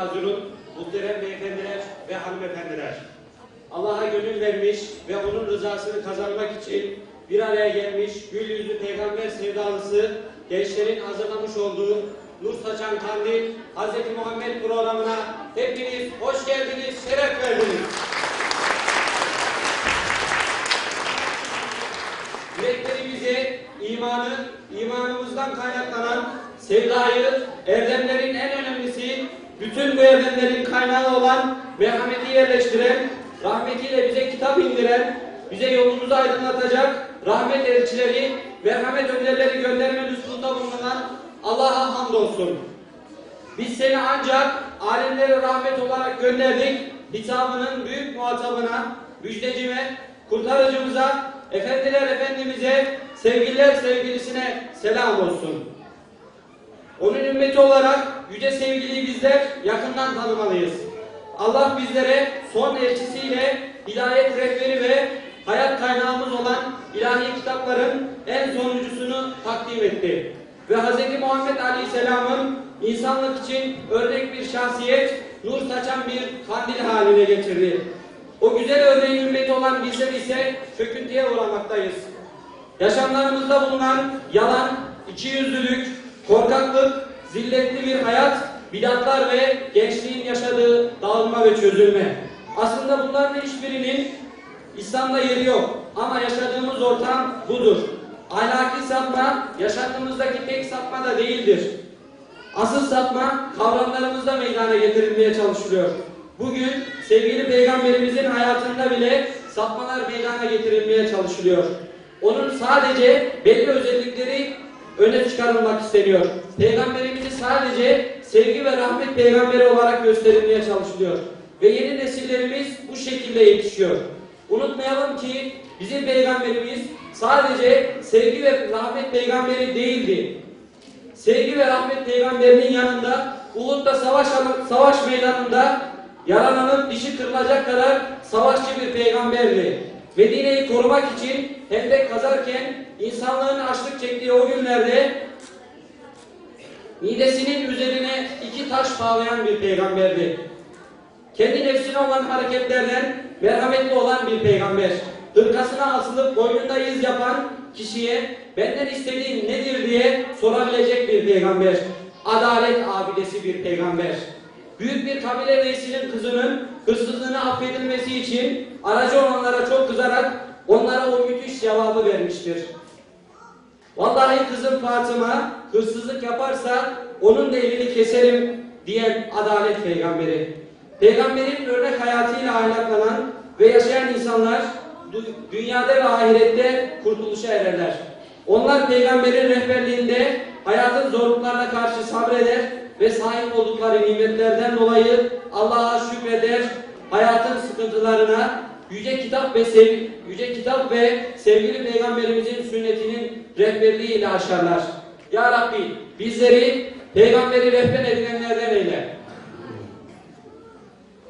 hazırın, muhterem beyefendiler ve hanımefendiler. Allah'a gönül vermiş ve onun rızasını kazanmak için bir araya gelmiş gül yüzlü peygamber sevdalısı gençlerin hazırlamış olduğu Nur Saçan Kandil Hz. Muhammed programına hepiniz hoş geldiniz, şeref verdiniz. Yüreklerimize imanı, imanımızdan kaynaklanan sevdayı, erdemlerin en önemlisi, bütün bu erdemlerin kaynağı olan merhameti yerleştiren, rahmetiyle bize kitap indiren, bize yolumuzu aydınlatacak rahmet elçileri, merhamet önderleri gönderme lütfunda bulunan Allah'a hamdolsun. Biz seni ancak alemlere rahmet olarak gönderdik. Hitabının büyük muhatabına, müjdecime, kurtarıcımıza, efendiler efendimize, sevgililer sevgilisine selam olsun. Onun ümmeti olarak yüce sevgiliyi bizler yakından tanımalıyız. Allah bizlere son elçisiyle hidayet rehberi ve hayat kaynağımız olan ilahi kitapların en sonuncusunu takdim etti. Ve Hz. Muhammed Aleyhisselam'ın insanlık için örnek bir şahsiyet, nur saçan bir kandil haline getirdi. O güzel örneğin ümmeti olan bizler ise çöküntüye uğramaktayız. Yaşamlarımızda bulunan yalan, ikiyüzlülük, korkaklık, zilletli bir hayat, bidatlar ve gençliğin yaşadığı dağılma ve çözülme. Aslında bunların hiçbirinin İslam'da yeri yok ama yaşadığımız ortam budur. Ahlaki sapma yaşantımızdaki tek sapma da değildir. Asıl sapma kavramlarımızda meydana getirilmeye çalışılıyor. Bugün sevgili peygamberimizin hayatında bile sapmalar meydana getirilmeye çalışılıyor. Onun sadece belli özellikleri öne çıkarılmak isteniyor. Peygamberimizi sadece sevgi ve rahmet peygamberi olarak gösterilmeye çalışılıyor. Ve yeni nesillerimiz bu şekilde yetişiyor. Unutmayalım ki bizim peygamberimiz sadece sevgi ve rahmet peygamberi değildi. Sevgi ve rahmet peygamberinin yanında Uhud'da savaş, savaş meydanında yarananın dişi kırılacak kadar savaşçı bir peygamberdi. Medine'yi korumak için hendek kazarken insanlığın çektiği o günlerde midesinin üzerine iki taş bağlayan bir peygamberdi. Kendi nefsine olan hareketlerden merhametli olan bir peygamber. Hırkasına asılıp boynunda iz yapan kişiye benden istediğin nedir diye sorabilecek bir peygamber. Adalet abidesi bir peygamber. Büyük bir kabile reisinin kızının hırsızlığını affedilmesi için aracı olanlara çok kızarak onlara o müthiş cevabı vermiştir. Vallahi kızım Fatıma hırsızlık yaparsa onun da elini keserim diyen adalet peygamberi. Peygamberin örnek hayatıyla aynaklanan ve yaşayan insanlar dü- dünyada ve ahirette kurtuluşa ererler. Onlar peygamberin rehberliğinde hayatın zorluklarına karşı sabreder ve sahip oldukları nimetlerden dolayı Allah'a şükreder, hayatın sıkıntılarına yüce kitap ve sev yüce kitap ve sevgili peygamberimizin sünnetinin rehberliğiyle aşarlar. Ya Rabbi bizleri peygamberi rehber edinenlerden eyle.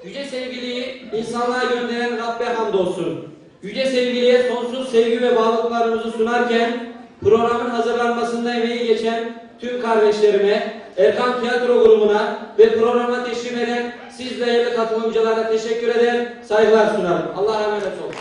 Yüce sevgiliyi insanlığa gönderen Rabbe hamdolsun. Yüce sevgiliye sonsuz sevgi ve bağlılıklarımızı sunarken programın hazırlanmasında emeği geçen tüm kardeşlerime, Erkan Tiyatro grubuna ve programa teşrif eden siz değerli katılımcılara teşekkür eder, saygılar sunarım. Allah'a emanet olun.